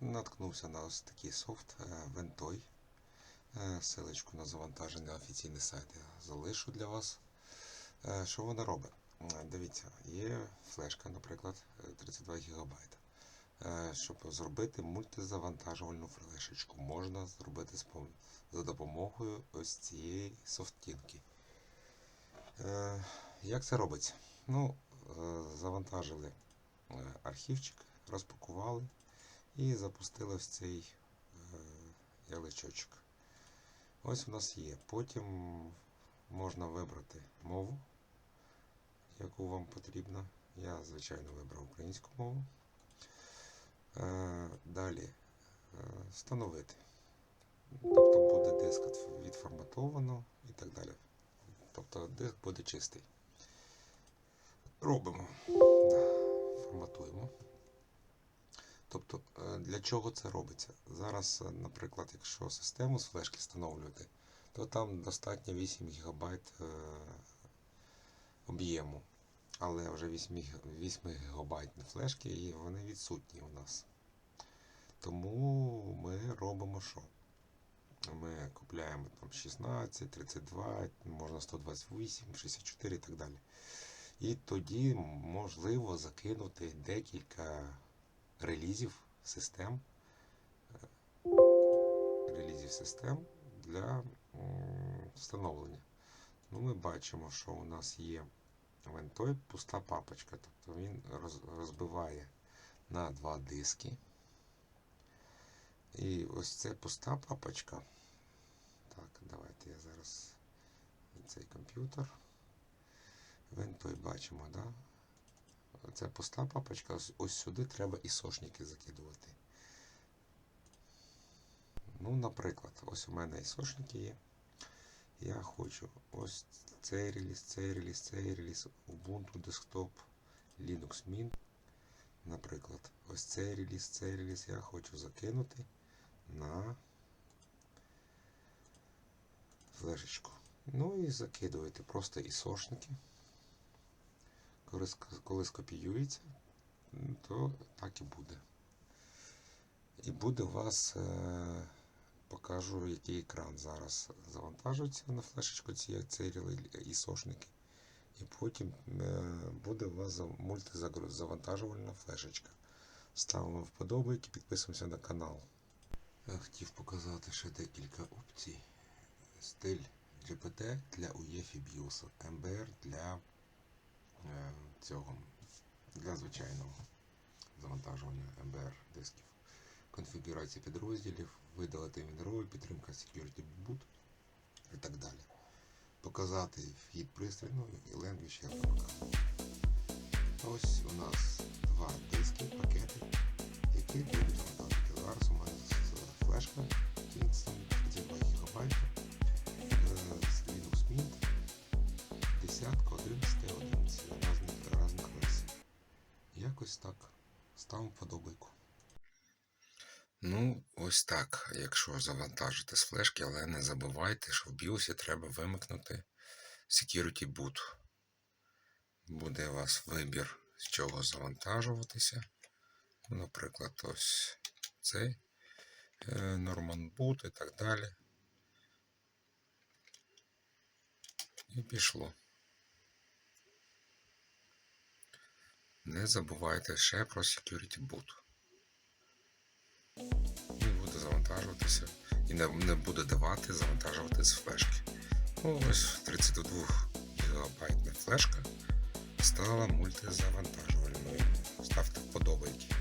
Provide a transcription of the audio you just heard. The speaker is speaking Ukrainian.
наткнувся на ось такий софт е, Ventoy. Е, Силочку на завантаження офіційний сайт я залишу для вас. Е, Що вона робить? Дивіться, є флешка, наприклад, е, 32 ГБ. Щоб зробити мультизавантажувальну флешечку, можна зробити за допомогою ось цієї софтінки. Як це робиться? Ну, завантажили архівчик, розпакували і запустили ось цей е, яличочок. Ось у нас є. Потім можна вибрати мову, яку вам потрібно. Я, звичайно, вибрав українську мову. Е, Далі е, встановити. Тобто буде диск відформатовано і так далі. Тобто диск буде чистий. Робимо. Форматуємо. Тобто, е, для чого це робиться? Зараз, е, наприклад, якщо систему з флешки встановлювати, то там достатньо 8 ГБ е, об'єму. Але вже 8, 8 ГБ флешки і вони відсутні у нас. Тому ми робимо що? Ми купляємо там 16, 32, можна 128, 64 і так далі. І тоді можливо закинути декілька релізів систем, е, релізів систем для встановлення. Ну, ми бачимо, що у нас є вентой пуста папочка, тобто він розбиває на два диски. І ось це пуста папочка. Так, давайте я зараз цей комп'ютер. Вентой бачимо, да? Це пуста папочка, ось, сюди треба ісошники закидувати. Ну, наприклад, ось у мене ісошники є. Я хочу ось цей реліз, цей реліз, цей реліз, Ubuntu Desktop, Linux Mint. Наприклад, ось цей реліз, цей реліз я хочу закинути на флешечку. Ну і закидуєте просто ісошники. Ск- коли скопіюється, то так і буде. І буде у вас, е, покажу, який екран зараз завантажується на флешечку ці, ці реле- ісошники. І потім е, буде у вас мультизавантажувальна флешечка. Ставимо вподобайки, підписуємося на канал. Хотів показати ще декілька опцій. Стиль GPT для UEFI BIOS, MBR для цього для звичайного завантажування MBR дисків. Конфігурація підрозділів, видалити мінерали, підтримка Security Boot і так далі. Показати вхід пристрою ну, і language я вам. Ось у нас два диски, пакети, які будуть Якось так. Ставимо подобайку. Ну, ось так, якщо завантажити з флешки, але не забувайте, що в BIOS треба вимикнути Security Boot. Буде у вас вибір, з чого завантажуватися. Ну, Наприклад, ось цей е, Norman Boot і так далі. І пішло. Не забувайте ще про Security Boot. І буде завантажуватися. І не, буде давати завантажувати з флешки. Ну, ось 32 ГБ флешка стала мультизавантажувальною. Ставте вподобайки.